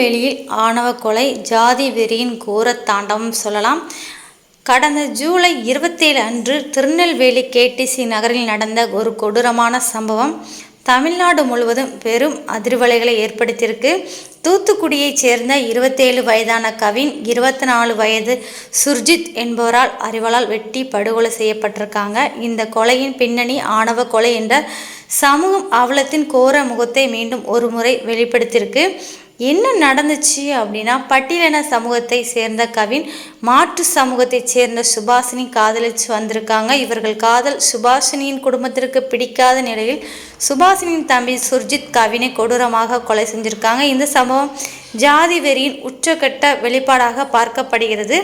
திருநெல்வேலியில் ஆணவ கொலை ஜாதி வெறியின் கோர தாண்டவம் சொல்லலாம். கடந்த ஜூலை இருபத்தேழு அன்று திருநெல்வேலி கேடிசி நகரில் நடந்த ஒரு கொடூரமான சம்பவம் தமிழ்நாடு முழுவதும் பெரும் அதிர்வலைகளை ஏற்படுத்தியிருக்கு. தூத்துக்குடியைச் சேர்ந்த இருபத்தேழு வயதான கவின் இருபத்தி நாலு வயது சுர்ஜித் என்பவரால் அறிவலால் வெட்டி படுகொலை செய்யப்பட்டிருக்காங்க. இந்த கொலையின் பின்னணி ஆணவ கொலை என்ற சமூகம் அவலத்தின் கோர முகத்தை மீண்டும் ஒரு முறை வெளிப்படுத்தியிருக்கு. என்ன நடந்துச்சு அப்படின்னா பட்டியலின சமூகத்தை சேர்ந்த கவின் மாற்று சமூகத்தைச் சேர்ந்த சுபாஷினி காதலிச்சு வந்திருக்காங்க. இவர்கள் காதல் சுபாஷினியின் குடும்பத்திற்கு பிடிக்காத நிலையில் சுபாஷினியின் தம்பி சுர்ஜித் கவினை கொடூரமாக கொலை செஞ்சிருக்காங்க. இந்த சம்பவம் ஜாதி வெறியின் உச்சக்கட்ட வெளிப்பாடாக பார்க்கப்படுகிறது.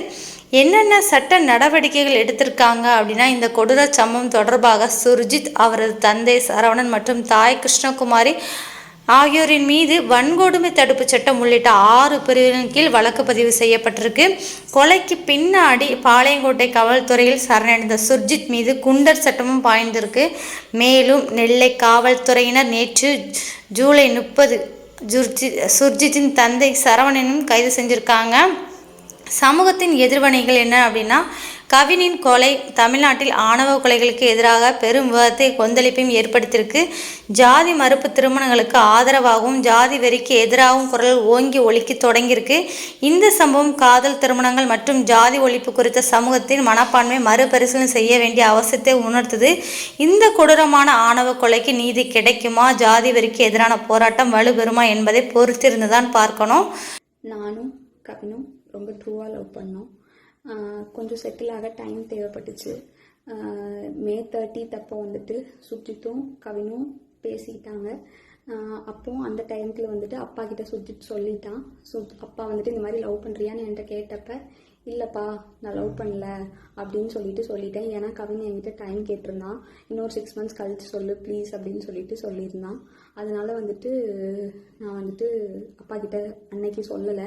என்னென்ன சட்ட நடவடிக்கைகள் எடுத்திருக்காங்க அப்படின்னா இந்த கொடூர சம்பவம் தொடர்பாக சுர்ஜித் அவரது தந்தை சரவணன் மற்றும் தாய் கிருஷ்ணகுமாரி ஆகியோரின் மீது வன்கொடுமை தடுப்பு சட்டம் உள்ளிட்ட ஆறு பிரிவின் கீழ் வழக்கு பதிவு செய்யப்பட்டிருக்கு. கொலைக்கு பின்னாடி பாளையங்கோட்டை காவல்துறையில் சரணடைந்த சுர்ஜித் மீது குண்டர் சட்டமும் பாய்ந்திருக்கு. மேலும் நெல்லை காவல்துறையினர் நேற்று ஜூலை முப்பது ஜுர்ஜி சுர்ஜித்தின் தந்தை சரவணனும் கைது செஞ்சுருக்காங்க. சமூகத்தின் எதிர்வனைகள் என்ன அப்படின்னா கவினின் கொலை தமிழ்நாட்டில் ஆணவ கொலைகளுக்கு எதிராக பெரும் விவாதத்தை கொந்தளிப்பையும் ஏற்படுத்தியிருக்கு. ஜாதி மறுப்பு திருமணங்களுக்கு ஆதரவாகவும் ஜாதி வெறிக்கு எதிராகவும் குரல் ஓங்கி ஒழிக்க தொடங்கியிருக்கு. இந்த சம்பவம் காதல் திருமணங்கள் மற்றும் ஜாதி ஒழிப்பு குறித்த சமூகத்தின் மனப்பான்மை மறுபரிசீலனை செய்ய வேண்டிய அவசியத்தை உணர்த்துது. இந்த கொடூரமான ஆணவ கொலைக்கு நீதி கிடைக்குமா? ஜாதி வெறிக்கு எதிரான போராட்டம் வலுப்பெறுமா என்பதை பொறுத்திருந்து தான் பார்க்கணும். நானும் கவினும் ரொம்ப ட்ரூவாக லவ் பண்ணோம். கொஞ்சம் செட்டில் ஆக டைம் தேவைப்பட்டுச்சு. மே தேர்ட்டித் அப்போ வந்துட்டு சுஜித்தும் கவினும் பேசிக்கிட்டாங்க அப்போ அந்த டைம்ல வந்துட்டு அப்பா கிட்ட சுஜித் சொல்லிட்டான். சு அப்பா வந்துட்டு இந்த மாதிரி லவ் பண்ணுறியான்னு என்கிட்ட கேட்டப்ப இல்லைப்பா நான் லவ் பண்ணல அப்படின்னு சொல்லிட்டு சொல்லிட்டேன். ஏன்னா கவின் என்கிட்ட டைம் கேட்டிருந்தான். இன்னொரு சிக்ஸ் மந்த்ஸ் கழித்து சொல்லு ப்ளீஸ் அப்படின்னு சொல்லிட்டு சொல்லியிருந்தான். அதனால வந்துட்டு நான் வந்துட்டு அப்பா கிட்ட அன்னைக்கு சொல்லலை.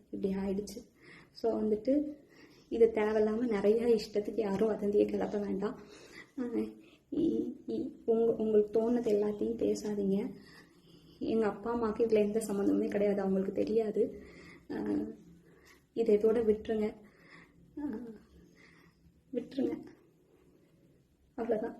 இப்படி ஆயிடுச்சு. ஸோ வந்துட்டு இது தேவையில்லாமல் நிறைய இஷ்டத்துக்கு யாரும் வதந்தியை கிளப்ப வேண்டாம். இ- இ- உங்க உங்களுக்கு தோணுது எல்லாத்தையும் பேசாதீங்க. எங்கள் அப்பா அம்மாவுக்கு இதில் எந்த சம்மந்தமுமே கிடையாது அவங்களுக்கு தெரியாது. இதை இதோட விட்டுருங்க. விட்டுருங்க. அவ்வளோதான்